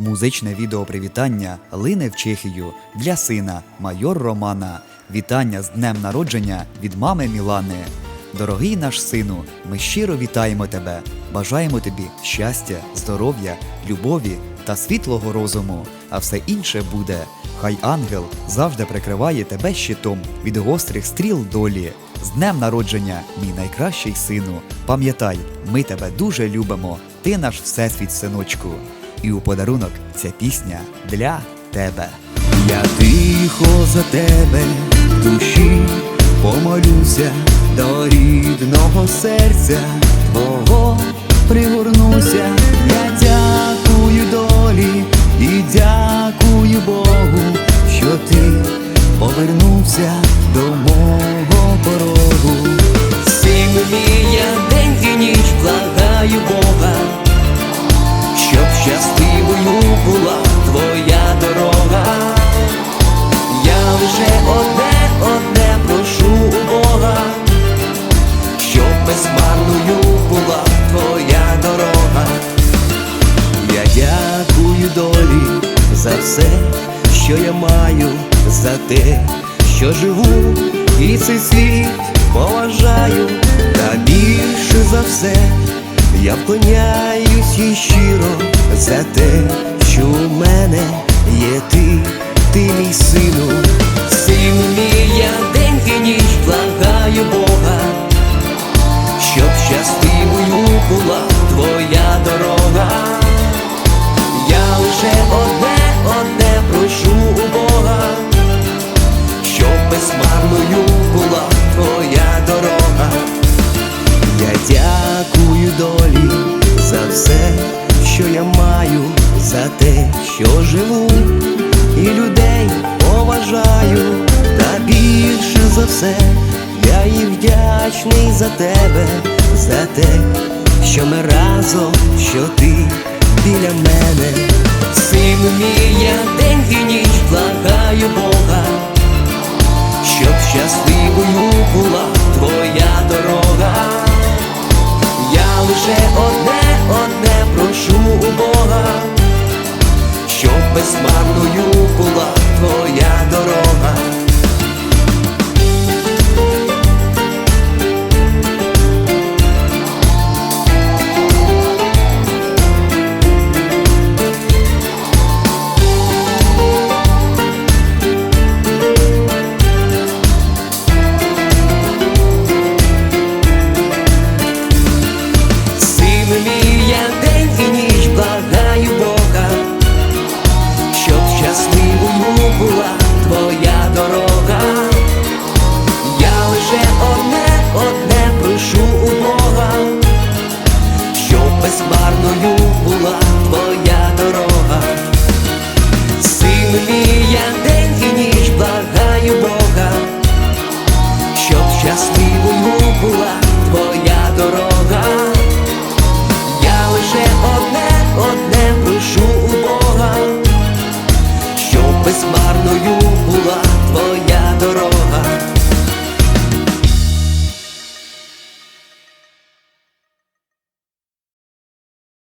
Музичне відео привітання лине в Чехію для сина майор Романа. Вітання з днем народження від мами Мілани. Дорогий наш сину, ми щиро вітаємо тебе. Бажаємо тобі щастя, здоров'я, любові та світлого розуму. А все інше буде. Хай ангел завжди прикриває тебе щитом від гострих стріл долі. З днем народження, мій найкращий сину. Пам'ятай, ми тебе дуже любимо. Ти наш всесвіт, синочку. І у подарунок ця пісня для тебе. Я тихо за тебе в душі помолюся до рідного серця твого пригорнуся. Я дякую долі і дякую Богу, що ти повернувся до безмарною була твоя дорога. Я дякую долі за все, що я маю, за те, що живу, і цей світ поважаю, та більше за все я вклоняюсь і щиро за те, була твоя дорога. Я лише одне, одне прошу у Бога, щоб безмарною була твоя дорога. Я дякую долі за все, що я маю, за те, що живу, і людей поважаю, та більше за все я і вдячний за тебе, за те, що ми разом, що ти біля мене. Син мій, я день і ніч благаю Бога, щоб щасливою була твоя дорога. Я лише одне, одне прошу у Бога, щоб безмарною щасливою була твоя дорога. Я лише одне, одне прошу у Бога, щоб без.